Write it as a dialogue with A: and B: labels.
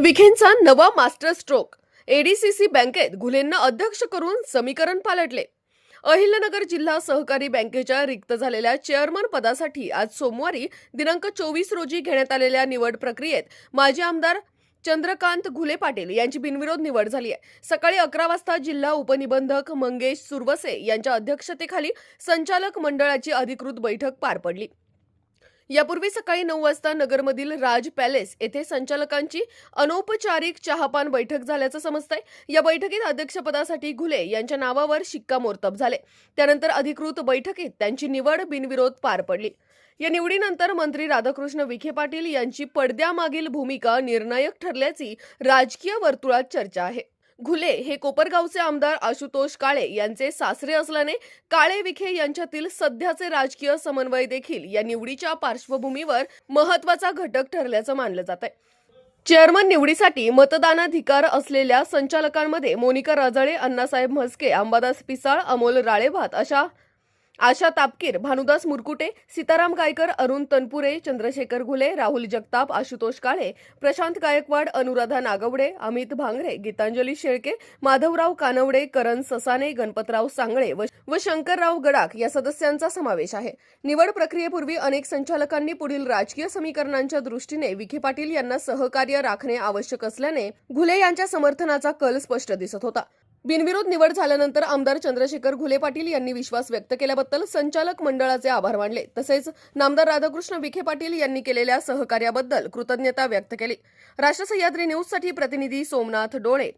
A: विखेंचा नवा master stroke. ADCC बँकेत घुलेंना अध्यक्ष करून समीकरण पालटले. अहिल्यानगर जिल्हा सहकारी बँकेच्या रिक्त झालेल्या चेअरमन पदासाठी आज सोमवारी दिनांक चोवीस रोजी घेण्यात आलेल्या निवड प्रक्रियेत माजी आमदार चंद्रकांत घुले पाटील यांची बिनविरोध निवड झाली आहे. सकाळी अकरा वाजता जिल्हा उपनिबंधक मंगेश सुरवसे यांच्या अध्यक्षतेखाली संचालक मंडळाची अधिकृत बैठक पार पडली. यापूर्वी सकाळी नऊ वाजता नगरमधील राज पॅलेस येथे संचालकांची अनौपचारिक चहापान बैठक झाल्याचं समजतंय. या बैठकीत अध्यक्षपदासाठी घुले यांच्या नावावर शिक्कामोर्तब झाले. त्यानंतर अधिकृत बैठकीत त्यांची निवड बिनविरोध पार पडली. या निवडीनंतर मंत्री राधाकृष्ण विखे पाटील यांची पडद्यामागील भूमिका निर्णायक ठरल्याची राजकीय वर्तुळात चर्चा आहे. घुले हे कोपरगावचे आमदार आशुतोष काळे यांचे सासरे असल्याने काळे विखे यांच्यातील सध्याचे राजकीय समन्वय देखील या निवडीच्या पार्श्वभूमीवर महत्त्वाचा घटक ठरल्याचं मानलं जात आहे चेअरमन निवडीसाठी मतदानाधिकार असलेल्या संचालकांमध्ये मोनिका राजळे अण्णासाहेब म्हस्के अंबादास पिसाळ अमोल राळेभात अशा आशा तापकीर भानुदास मुरकुटे सीताराम गायकर अरुण तनपुरे चंद्रशेखर घुले राहुल जगताप आशुतोष काळे प्रशांत गायकवाड अनुराधा नागवडे अमित भांगरे गीतांजली शेळके माधवराव कानवडे करण ससाने गणपतराव सांगळे व व शंकरराव गडाख या सदस्यांचा समावेश आहे. निवड प्रक्रियेपूर्वी अनेक संचालकांनी पुढील राजकीय समीकरणांच्या दृष्टीने विखे पाटील यांना सहकार्य राखणे आवश्यक असल्याने घुले यांच्या समर्थनाचा कल स्पष्ट दिसत होता. बिनविरोध निवड झाल्यानंतर आमदार चंद्रशेखर घुले पाटील यांनी विश्वास व्यक्त केल्याबद्दल संचालक मंडळाचे आभार मानले. तसेच नामदार राधाकृष्ण विखे पाटील यांनी केलेल्या सहकार्याबद्दल कृतज्ञता व्यक्त केली. राष्ट्र सह्याद्री न्यूजसाठी प्रतिनिधी सोमनाथ डोळे.